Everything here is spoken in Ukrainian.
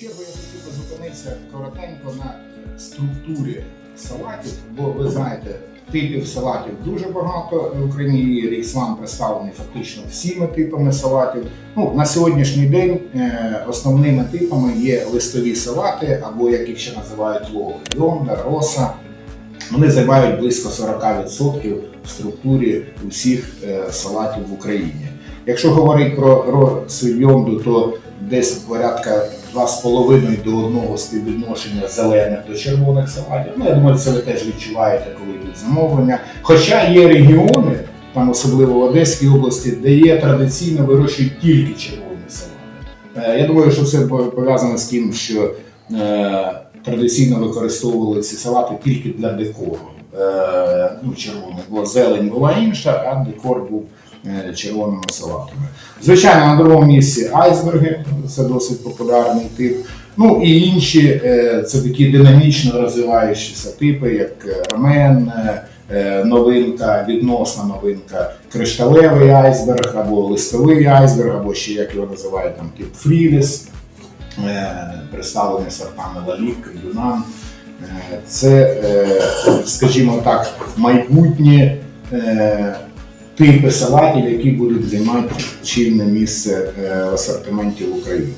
чергу я хотів би зупинитися коротенько на структурі салатів, бо ви знаєте, типів салатів дуже багато в Україні. Ріксван представлений фактично всіми типами салатів. Ну, на сьогоднішній день е, основними типами є листові салати, або як їх ще називають лови, йонда, роса. Вони займають близько 40% в структурі усіх е, салатів в Україні. Якщо говорити про росийонду, то десь порядка 2,5 до 1 співвідношення зелених до червоних салатів. Ну, я думаю, це ви теж відчуваєте, коли йдуть замовлення. Хоча є регіони, там особливо в Одеській області, де є традиційно вирощують тільки червоні салати. Е, Я думаю, що це пов'язано з тим, що е, традиційно використовували ці салати тільки для декору. Е, ну, червоних, бо зелень була інша, а декор був червоними салатами. Звичайно, на другому місці айсберги, це досить популярний тип. Ну і інші е, це такі динамічно розвиваючіся типи, як е, рамен, е, е, новинка, відносна новинка, кришталевий айсберг або листовий айсберг, або ще як його називають там тип фріліс, е, представлений сортами лалік, юнан. Е, Це, е, скажімо так, майбутні е, писавателям, які будуть займати чільне місце е, в асортименті в Україні.